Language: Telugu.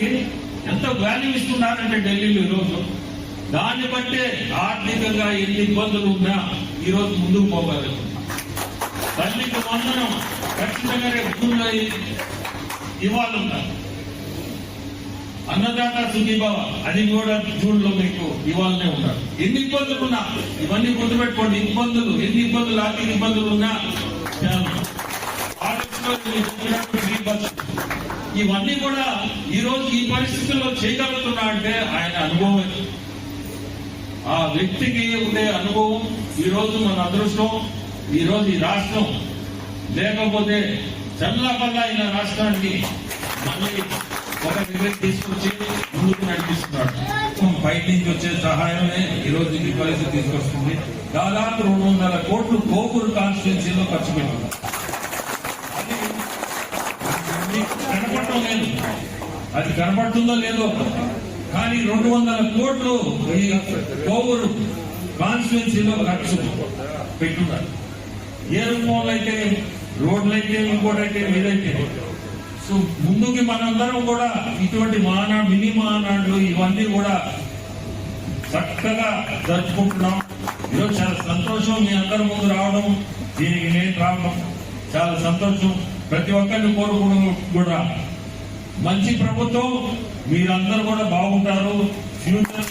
ఎంత వాల్యూ ఇస్తున్నారంటే ఢిల్లీలో ఈరోజు దాన్ని బట్టే ఆర్థికంగా ఎన్ని ఇబ్బందులు ఉన్నా ఈరోజు ముందుకు పోవాలి. తల్లికి వందనం ఖచ్చితంగా రేపు జూన్లో ఇవ్వాలన్నారు అన్నదాత సుఖీభావ అది కూడా జూన్లో మీకు ఇవ్వాలనే ఉన్నారు ఎన్ని ఇబ్బందులు ఉన్నా ఇవన్నీ గుర్తుపెట్టుకోండి. ఇబ్బందులు ఎన్ని ఇబ్బందులు ఆర్థిక ఇబ్బందులు ఉన్నా ఇవన్నీ కూడా ఈ రోజు ఈ పరిస్థితుల్లో చేయగలుగుతున్నా అంటే ఆయన అనుభవం ఆ వ్యక్తికి ఉండే అనుభవం ఈ రోజు మన అదృష్టం ఈ రోజు ఈ రాష్ట్రం. లేకపోతే చల్లపల్ల అయిన రాష్ట్రానికి మళ్ళీ ఒక నిర్ణయం తీసుకొచ్చి ముందుకు నడిపిస్తున్నాడు. బయట నుంచి వచ్చే సహాయమే ఈ రోజు ఈ పరిస్థితి తీసుకొస్తుంది. దాదాపు రెండు వందల కోట్లు కోపూరు కాన్స్టిట్యున్సీలో ఖర్చు పెట్టుకున్నారు అది మీకు కనపడటం లేదు అది కనపడుతుందో లేదో. కానీ రెండు వందల కోట్లు ఈ కోవూరు కాన్స్టిట్యున్సీలో ఖర్చు పెట్టున్నారు. ఏ రూపంలో అయితే రోడ్లైతే ఇంకోటైతే ఏదైతే. సో ముందుకి మనందరం కూడా ఇటువంటి మానా మినీ మానాడులు ఇవన్నీ కూడా చక్కగా జరుపుకుంటున్నాం. ఈరోజు చాలా సంతోషం మీ అందరి ముందు రావడం. దీనికి నేను రావడం. చాలా సంతోషం. ప్రతి ఒక్కరిని కోరుకోవడం కూడా మంచి ప్రభుత్వం మీరందరూ కూడా బాగుంటారు. ఫ్యూచర్